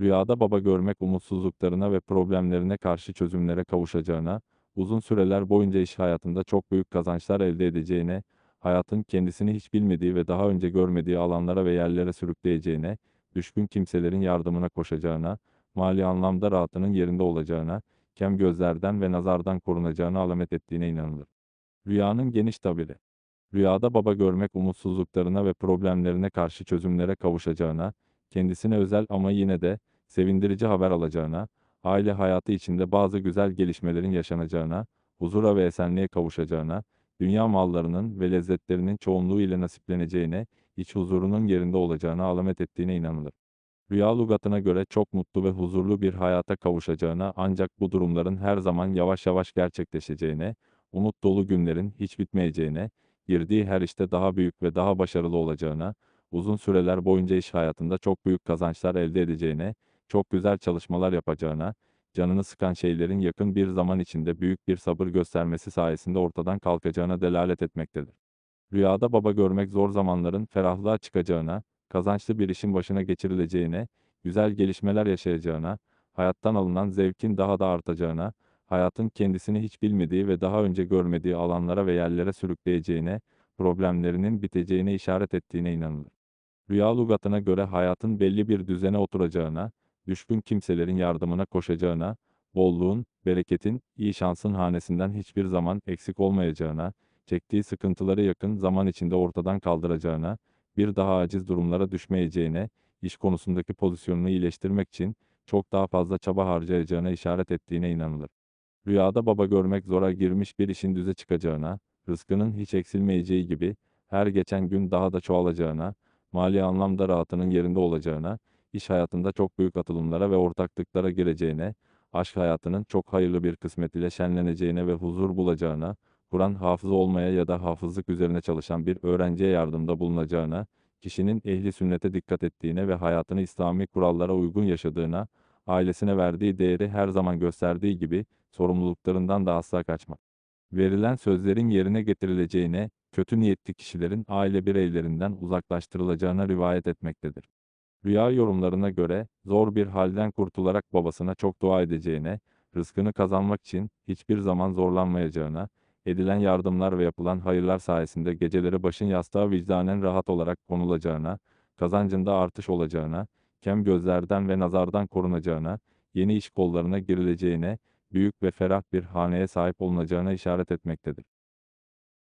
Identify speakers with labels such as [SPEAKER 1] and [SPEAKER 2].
[SPEAKER 1] Rüyada baba görmek umutsuzluklarına ve problemlerine karşı çözümlere kavuşacağına, uzun süreler boyunca iş hayatında çok büyük kazançlar elde edeceğine, hayatın kendisini hiç bilmediği ve daha önce görmediği alanlara ve yerlere sürükleyeceğine, düşkün kimselerin yardımına koşacağına, mali anlamda rahatının yerinde olacağına, kem gözlerden ve nazardan korunacağına alamet ettiğine inanılır. Rüyanın geniş tabiri Rüyada baba görmek umutsuzluklarına ve problemlerine karşı çözümlere kavuşacağına, kendisine özel ama yine de sevindirici haber alacağına, aile hayatı içinde bazı güzel gelişmelerin yaşanacağına, huzura ve esenliğe kavuşacağına, dünya mallarının ve lezzetlerinin çoğunluğu ile nasipleneceğine, iç huzurunun yerinde olacağına alamet ettiğine inanılır. Rüya lügatına göre çok mutlu ve huzurlu bir hayata kavuşacağına ancak bu durumların her zaman yavaş yavaş gerçekleşeceğine, umut dolu günlerin hiç bitmeyeceğine, girdiği her işte daha büyük ve daha başarılı olacağına, uzun süreler boyunca iş hayatında çok büyük kazançlar elde edeceğine, çok güzel çalışmalar yapacağına, canını sıkan şeylerin yakın bir zaman içinde büyük bir sabır göstermesi sayesinde ortadan kalkacağına delalet etmektedir. Rüyada baba görmek zor zamanların ferahlığa çıkacağına, kazançlı bir işin başına geçirileceğine, güzel gelişmeler yaşayacağına, hayattan alınan zevkin daha da artacağına, hayatın kendisini hiç bilmediği ve daha önce görmediği alanlara ve yerlere sürükleyeceğine, problemlerinin biteceğine işaret ettiğine inanılır. Rüya lügatına göre hayatın belli bir düzene oturacağına, düşkün kimselerin yardımına koşacağına, bolluğun, bereketin, iyi şansın hanesinden hiçbir zaman eksik olmayacağına, çektiği sıkıntıları yakın zaman içinde ortadan kaldıracağına, bir daha aciz durumlara düşmeyeceğine, iş konusundaki pozisyonunu iyileştirmek için çok daha fazla çaba harcayacağına işaret ettiğine inanılır. Rüyada baba görmek zora girmiş bir işin düze çıkacağına, rızkının hiç eksilmeyeceği gibi, her geçen gün daha da çoğalacağına, mali anlamda rahatının yerinde olacağına, iş hayatında çok büyük atılımlara ve ortaklıklara gireceğine, aşk hayatının çok hayırlı bir kısmet ile şenleneceğine ve huzur bulacağına, Kur'an hafızı olmaya ya da hafızlık üzerine çalışan bir öğrenciye yardımda bulunacağına, kişinin ehli sünnete dikkat ettiğine ve hayatını İslami kurallara uygun yaşadığına, ailesine verdiği değeri her zaman gösterdiği gibi, sorumluluklarından da asla kaçmak. Verilen sözlerin yerine getirileceğine, kötü niyetli kişilerin aile bireylerinden uzaklaştırılacağına rivayet etmektedir. Rüya yorumlarına göre, zor bir halden kurtularak babasına çok dua edeceğine, rızkını kazanmak için hiçbir zaman zorlanmayacağına, edilen yardımlar ve yapılan hayırlar sayesinde geceleri başın yastığa vicdanen rahat olarak konulacağına, kazancında artış olacağına, kem gözlerden ve nazardan korunacağına, yeni iş kollarına girileceğine, büyük ve ferah bir haneye sahip olunacağına işaret etmektedir.